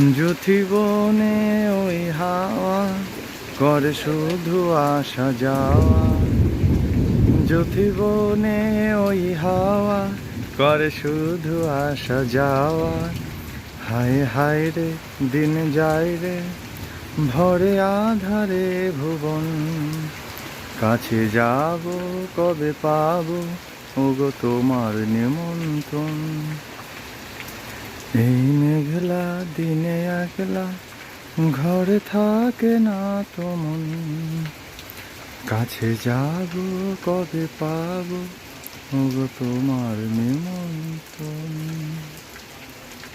জ্যোতি বনে ওই হাওয়া করে শুধু আসা যাওয়া। জ্যোতি বনে ওই হাওয়া করে শুধু আসা যাওয়া। হায় হায় রে, দিন যায় রে, ভরে আধারে ভুবন। কাছে যাব, কবে পাবো, ওগো তোমার নিমন্ত্রণ। এই মেঘলা দিনে একলা ঘরে থাকে না তো মন। কাছে যাব কবে পাবো তোমার নিমন্ত্রণ।